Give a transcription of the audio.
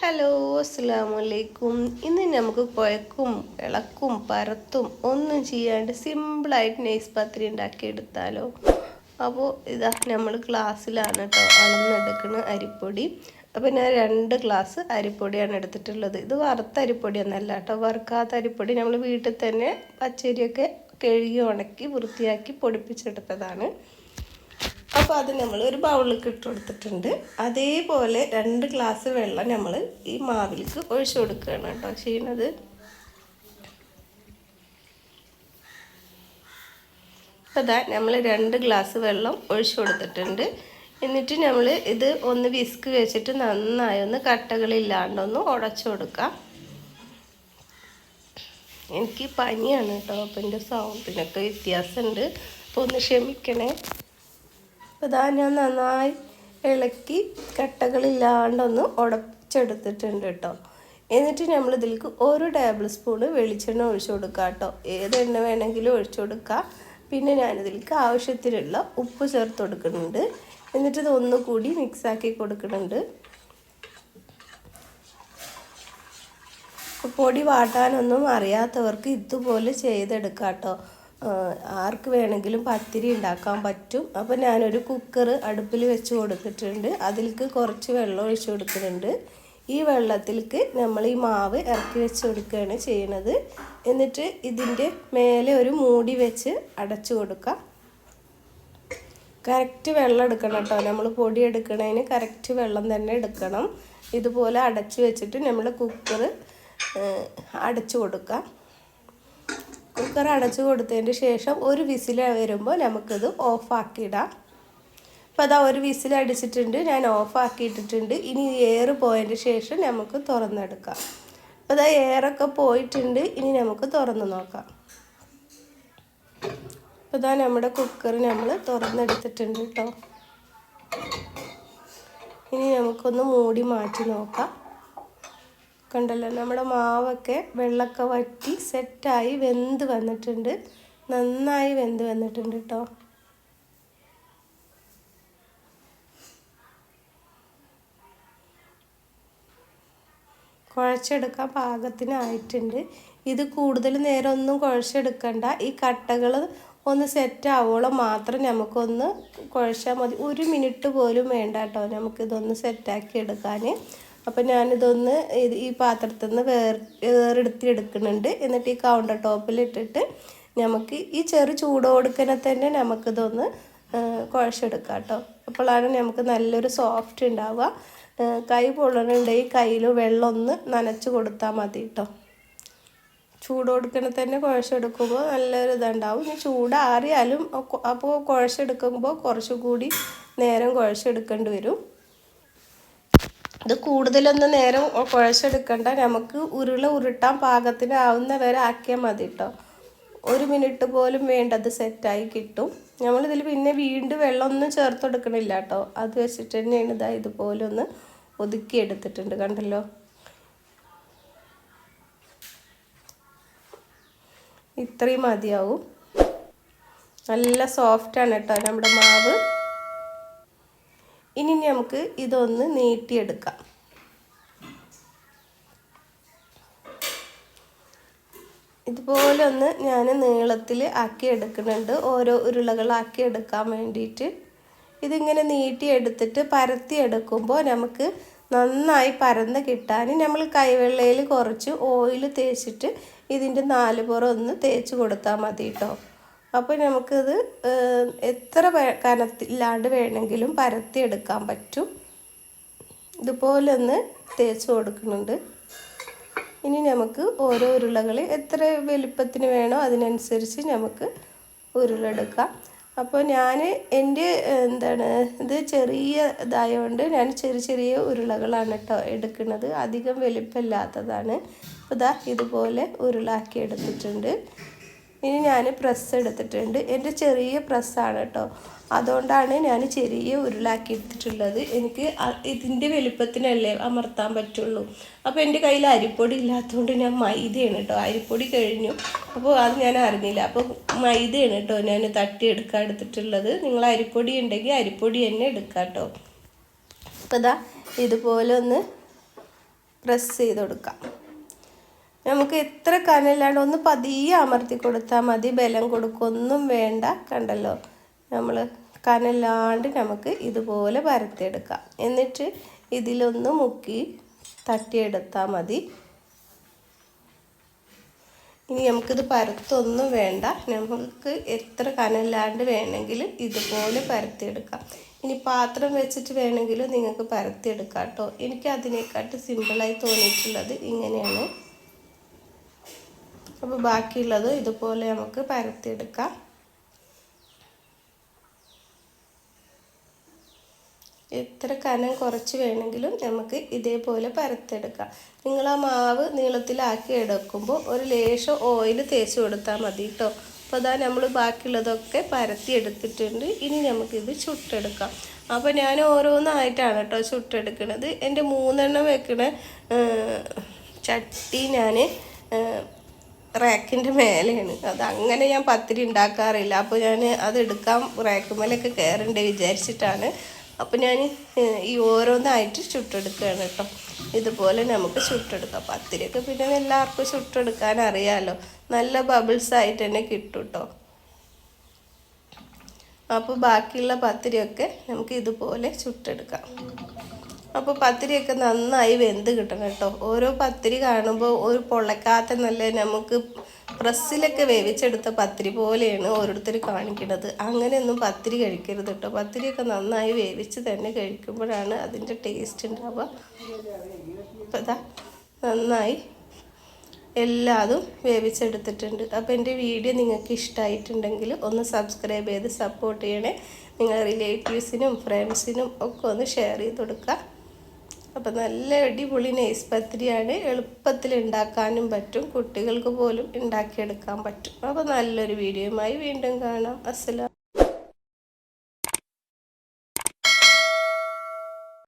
Hello അസ്സാമലൈക്കും ഇന്ന് നമുക്ക് കുഴക്കും ഇളക്കും പരത്തും ഒന്നും ചെയ്യാണ്ട് സിമ്പിളായിട്ട് നെയ്സ് പത്തിരി ഉണ്ടാക്കിയെടുത്താലോ? അപ്പോൾ ഇതാ നമ്മൾ ക്ലാസ്സിലാണ് കേട്ടോ അളന്നെടുക്കുന്ന അരിപ്പൊടി. അപ്പോൾ ഞാൻ രണ്ട് ഗ്ലാസ് അരിപ്പൊടിയാണ് എടുത്തിട്ടുള്ളത്. ഇത് വറുത്ത അരിപ്പൊടി ഒന്നല്ല കേട്ടോ വറുക്കാത്ത അരിപ്പൊടി നമ്മൾ വീട്ടിൽ തന്നെ പച്ചരിയൊക്കെ കഴുകി ഉണക്കി വൃത്തിയാക്കി പൊടിപ്പിച്ചെടുത്തതാണ്. അപ്പോൾ അത് നമ്മൾ ഒരു ബൗളിലേക്ക് ഇട്ട് കൊടുത്തിട്ടുണ്ട്. അതേപോലെ രണ്ട് ഗ്ലാസ് വെള്ളം നമ്മൾ ഈ മാവിലേക്ക് ഒഴിച്ചു കൊടുക്കുകയാണ് കേട്ടോ ചെയ്യുന്നത്. അതാ നമ്മൾ രണ്ട് ഗ്ലാസ് വെള്ളം ഒഴിച്ചു കൊടുത്തിട്ടുണ്ട്. എന്നിട്ട് നമ്മൾ ഇത് ഒന്ന് വിസ്ക് വെച്ചിട്ട് നന്നായി ഒന്ന് കട്ടകളില്ലാണ്ടൊന്ന് ഉടച്ചു കൊടുക്കാം. എനിക്ക് പനിയാണ് കേട്ടോ അപ്പം എന്റെ സൗണ്ടിനൊക്കെ വ്യത്യാസമുണ്ട്. അപ്പോൾ ഒന്ന് ക്ഷമിക്കണേ. അപ്പോൾ ഇതാ ഞാൻ നന്നായി ഇളക്കി കട്ടകളില്ലാണ്ടൊന്ന് ഉടച്ചെടുത്തിട്ടുണ്ട് കേട്ടോ. എന്നിട്ട് നമ്മൾ ഇതിലേക്ക് ഒരു ടേബിൾ സ്പൂൺ വെളിച്ചെണ്ണ ഒഴിച്ചു കൊടുക്കുക കേട്ടോ. ഏത് എണ്ണ വേണമെങ്കിലും ഒഴിച്ചു കൊടുക്കുക പിന്നെ ഞാനിതിലേക്ക് ആവശ്യത്തിനുള്ള ഉപ്പ് ചേർത്ത് കൊടുക്കുന്നുണ്ട്. എന്നിട്ട് ഇത് ഒന്നുകൂടി മിക്സാക്കി കൊടുക്കുന്നുണ്ട്. പൊടി വാട്ടാനൊന്നും അറിയാത്തവർക്ക് ഇതുപോലെ ചെയ്തെടുക്കാം കേട്ടോ. ആർക്ക് വേണമെങ്കിലും പത്തിരി ഉണ്ടാക്കാൻ പറ്റും. അപ്പോൾ ഞാനൊരു കുക്കർ അടുപ്പിൽ വെച്ച് കൊടുത്തിട്ടുണ്ട്. അതിലേക്ക് കുറച്ച് വെള്ളം ഒഴിച്ച് കൊടുക്കുന്നുണ്ട്. ഈ വെള്ളത്തിലേക്ക് നമ്മൾ ഈ മാവ് ഇറക്കി വെച്ച് കൊടുക്കുകയാണ് ചെയ്യണത്. എന്നിട്ട് ഇതിന്റെ മേലെ ഒരു മൂടി വെച്ച് അടച്ചു കൊടുക്കുക. കറക്റ്റ് വെള്ളം എടുക്കണം കേട്ടോ. നമ്മൾ പൊടി എടുക്കുന്നതിന് കറക്റ്റ് വെള്ളം തന്നെ എടുക്കണം. ഇതുപോലെ അടച്ചു വെച്ചിട്ട് നമ്മൾ കുക്കർ അടച്ചു കൊടുക്കാം കുക്കർ അടച്ചു കൊടുത്തതിന് ശേഷം ഒരു വിസിൽ വരുമ്പോൾ നമുക്കിത് ഓഫാക്കിയിടാം. അപ്പോൾ അതാ ഒരു വിസിൽ അടിച്ചിട്ടുണ്ട് ഞാൻ ഓഫാക്കിയിട്ടിട്ടുണ്ട്. ഇനി എയർ പോയതിന് ശേഷം നമുക്ക് തുറന്നെടുക്കാം. അപ്പോൾ അതാ എയറൊക്കെ പോയിട്ടുണ്ട് ഇനി നമുക്ക് തുറന്ന് നോക്കാം. അപ്പോൾ ഇതാ നമ്മുടെ കുക്കർ നമ്മൾ തുറന്നെടുത്തിട്ടുണ്ട് കേട്ടോ ഇനി നമുക്കൊന്ന് മൂടി മാറ്റി നോക്കാം. കണ്ടല്ലോ നമ്മുടെ മാവൊക്കെ വെള്ളമൊക്കെ വറ്റി സെറ്റായി വെന്ത് വന്നിട്ടുണ്ട്. നന്നായി വെന്ത് വന്നിട്ടുണ്ട് കേട്ടോ. കുഴച്ചെടുക്കാൻ പാകത്തിനായിട്ടുണ്ട്. ഇത് കൂടുതൽ നേരം ഒന്നും കുഴച്ചെടുക്കണ്ട. ഈ കട്ടകൾ ഒന്ന് സെറ്റ് ആവോളം മാത്രം നമുക്കൊന്ന് കുഴച്ചാൽ മതി. ഒരു മിനിറ്റ് പോലും വേണ്ട കേട്ടോ നമുക്കിതൊന്ന് സെറ്റാക്കി എടുക്കാൻ. അപ്പം ഞാനിതൊന്ന് ഈ പാത്രത്തിൽ നിന്ന് വേർ വേറെടുത്തിയെടുക്കുന്നുണ്ട്. എന്നിട്ട് ഈ കൗണ്ടർ ടോപ്പിൽ ഇട്ടിട്ട് നമുക്ക് ഈ ചെറു ചൂടോടുക്കനെ തന്നെ നമുക്കിതൊന്ന് കുഴച്ചെടുക്കാം കേട്ടോ അപ്പോഴാണ് നമുക്ക് നല്ലൊരു സോഫ്റ്റ് ഉണ്ടാവുക കൈ പൊള്ളണുണ്ടെങ്കിൽ കയ്യിൽ വെള്ളം ഒന്ന് നനച്ച് കൊടുത്താൽ മതി കേട്ടോ ചൂടോടുക്കനെ തന്നെ കുഴച്ചെടുക്കുമ്പോൾ നല്ലൊരു ഇതുണ്ടാവും. ഇനി ചൂടാറിയാലും അപ്പോൾ കുഴച്ചെടുക്കുമ്പോൾ കുറച്ചുകൂടി നേരം കുഴച്ചെടുക്കേണ്ടി വരും. ഇത് കൂടുതലൊന്നും നേരം കുഴച്ചെടുക്കണ്ട. നമുക്ക് ഉരുള ഉരുട്ടാൻ പാകത്തിനാവുന്ന വരെ ആക്കിയാൽ മതി കേട്ടോ ഒരു മിനിറ്റ് പോലും വേണ്ടത് സെറ്റായി കിട്ടും. നമ്മളിതിൽ പിന്നെ വീണ്ടും വെള്ളമൊന്നും ചേർത്ത് കൊടുക്കണില്ല കേട്ടോ അത് വെച്ചിട്ട് തന്നെയാണ് ഇതാ ഇതുപോലെ ഒന്ന് ഒതുക്കി എടുത്തിട്ടുണ്ട് കണ്ടല്ലോ. ഇത്രയും മതിയാവും. നല്ല സോഫ്റ്റാണ് കേട്ടോ നമ്മുടെ മാവ്. ഇനി നമുക്ക് ഇതൊന്ന് നീട്ടിയെടുക്കാം. ഇതുപോലെ ഒന്ന് ഞാൻ നീളത്തിൽ ആക്കി എടുക്കുന്നുണ്ട്. ഓരോ ഉരുളകളാക്കി എടുക്കാൻ വേണ്ടിയിട്ട്. ഇതിങ്ങനെ നീട്ടിയെടുത്തിട്ട് പരത്തി എടുക്കുമ്പോൾ നമുക്ക് നന്നായി പരന്ന് കിട്ടാൻ നമ്മൾ കൈവെള്ളയിൽ കുറച്ച് ഓയിൽ തേച്ചിട്ട് ഇതിന്റെ നാല് പുറം ഒന്ന് തേച്ച് കൊടുത്താൽ മതി കേട്ടോ അപ്പോൾ നമുക്കിത് എത്ര കനത്തില്ലാണ്ട് വേണമെങ്കിലും പരത്തി എടുക്കാൻ പറ്റും. ഇതുപോലെ ഒന്ന് തേച്ച് കൊടുക്കുന്നുണ്ട്. ഇനി നമുക്ക് ഓരോ ഉരുളകൾ എത്ര വലിപ്പത്തിന് വേണോ അതിനനുസരിച്ച് നമുക്ക് ഉരുളെടുക്കാം. അപ്പോൾ ഞാൻ എന്റെ എന്താണ് ഇത് ചെറിയ ഇതായതുകൊണ്ട് ഞാൻ ചെറിയ ചെറിയ ഉരുളകളാണ് കേട്ടോ എടുക്കുന്നത്. അധികം വലിപ്പമില്ലാത്തതാണ്. അപ്പോൾ ഇതാ ഇതുപോലെ ഉരുളാക്കി എടുത്തിട്ടുണ്ട്. ഇനി ഞാൻ പ്രസ് എടുത്തിട്ടുണ്ട്. എന്റെ ചെറിയ പ്രസ്സാണ് കേട്ടോ അതുകൊണ്ടാണ് ഞാൻ ചെറിയ ഉരുളാക്കി എടുത്തിട്ടുള്ളത്. എനിക്ക് ഇതിന്റെ വലുപ്പത്തിനല്ലേ അമർത്താൻ പറ്റുള്ളൂ. അപ്പോൾ എന്റെ കയ്യിൽ അരിപ്പൊടി ഇല്ലാത്തതുകൊണ്ട് ഞാൻ മൈദയാണ് കേട്ടോ അരിപ്പൊടി കഴിഞ്ഞു. അപ്പോൾ അത് ഞാൻ അറിഞ്ഞില്ല. അപ്പോൾ മൈദയാണ് കേട്ടോ ഞാൻ തട്ടി എടുക്കാൻ എടുത്തിട്ടുള്ളത്. നിങ്ങൾ അരിപ്പൊടി ഉണ്ടെങ്കിൽ അരിപ്പൊടി തന്നെ എടുക്കാം കേട്ടോ അപ്പോൾ ഇതാ ഇതുപോലെ ഒന്ന് പ്രസ് ചെയ്ത് കൊടുക്കാം. നമുക്ക് എത്ര കനലാണ്ട് ഒന്ന് പതിയെ അമർത്തി കൊടുത്താൽ മതി ബലം കൊടുക്കൊന്നും വേണ്ട കണ്ടല്ലോ? നമ്മൾ കനലാണ്ട് നമുക്ക് ഇതുപോലെ പരത്തിയെടുക്കാം. എന്നിട്ട് ഇതിലൊന്ന് മുക്കി തട്ടിയെടുത്താൽ മതി. ഇനി നമുക്കിത് പരത്തൊന്നും വേണ്ട. നമുക്ക് എത്ര കനലാണ്ട് വേണമെങ്കിലും ഇതുപോലെ പരത്തിയെടുക്കാം. ഇനി പാത്രം വെച്ചിട്ട് വേണമെങ്കിലും നിങ്ങൾക്ക് പരത്തിയെടുക്കാം കേട്ടോ. എനിക്ക് അതിനെക്കാട്ട് സിമ്പിളായി തോന്നിയിട്ടുള്ളത് ഇങ്ങനെയാണ്. അപ്പോൾ ബാക്കിയുള്ളത് ഇതുപോലെ നമുക്ക് പരത്തിയെടുക്കാം. എത്ര കനം കുറച്ച് വേണമെങ്കിലും നമുക്ക് ഇതേപോലെ പരത്തെടുക്കാം നിങ്ങൾ ആ മാവ് നീളത്തിലാക്കി എടുക്കുമ്പോൾ ഒരു ലേശം ഓയിൽ തേച്ച് കൊടുത്താൽ മതി കേട്ടോ അപ്പോൾ അതാ നമ്മൾ ബാക്കിയുള്ളതൊക്കെ പരത്തി എടുത്തിട്ടുണ്ട് ഇനി നമുക്കിത് ചുട്ടെടുക്കാം. അപ്പോൾ ഞാൻ ഓരോന്നായിട്ടാണ് കേട്ടോ ചുട്ടെടുക്കുന്നത് എന്റെ മൂന്നെണ്ണം വെക്കണ ചട്ടി ഞാൻ റാക്കിന്റെ മേലെയാണ്. അത് അങ്ങനെ ഞാൻ പത്തിരി ഉണ്ടാക്കാറില്ല. അപ്പോൾ ഞാൻ അത് റാക്ക് റാക്കുമേലൊക്കെ കയറണ്ടേ വിചാരിച്ചിട്ടാണ്. അപ്പോൾ ഞാൻ ഈ ഓരോന്നായിട്ട് ചുട്ടെടുക്കുകയാണ് കേട്ടോ. ഇതുപോലെ നമുക്ക് ചുട്ടെടുക്കാം. പത്തിരിയൊക്കെ പിന്നെ എല്ലാവർക്കും ചുട്ടെടുക്കാൻ അറിയാമല്ലോ നല്ല ബബിൾസ് ആയിട്ട് തന്നെ കിട്ടും കേട്ടോ അപ്പോൾ ബാക്കിയുള്ള പത്തിരിയൊക്കെ നമുക്ക് ഇതുപോലെ ചുട്ടെടുക്കാം. അപ്പോൾ പത്തിരിയൊക്കെ നന്നായി വെന്ത് കിട്ടണം കേട്ടോ. ഓരോ പത്തിരി കാണുമ്പോൾ ഒരു പൊള്ളക്കാത്ത നല്ല നമുക്ക് പ്രസ്സിലൊക്കെ വേവിച്ചെടുത്ത പത്തിരി പോലെയാണ് ഓരോരുത്തർ കാണിക്കുന്നത് അങ്ങനെയൊന്നും പത്തിരി കഴിക്കരുത് കേട്ടോ. പത്തിരിയൊക്കെ നന്നായി വേവിച്ച് തന്നെ കഴിക്കുമ്പോഴാണ് അതിന്റെ ടേസ്റ്റ് ഉണ്ടാവുക അപ്പോൾ ഇതാ നന്നായി എല്ലാതും വേവിച്ചെടുത്തിട്ടുണ്ട്. അപ്പോൾ എന്റെ വീഡിയോ നിങ്ങൾക്ക് ഇഷ്ടമായിട്ടുണ്ടെങ്കിൽ ഒന്ന് സബ്സ്ക്രൈബ് ചെയ്ത് സപ്പോർട്ട് ചെയ്യണേ. നിങ്ങളുടെ റിലേറ്റീവ്സിനും ഫ്രണ്ട്സിനും ഒക്കെ ഒന്ന് ഷെയർ ചെയ്ത് കൊടുക്കുക. അപ്പോൾ നല്ല അടിപൊളി നൈസ് പത്തിരിയാണ്. എളുപ്പത്തിൽ ഉണ്ടാക്കാനും പറ്റും. കുട്ടികൾക്ക് പോലും ഉണ്ടാക്കിയെടുക്കാൻ പറ്റും. അപ്പോൾ നല്ലൊരു വീഡിയോയുമായി വീണ്ടും കാണാം. അസ്സലാം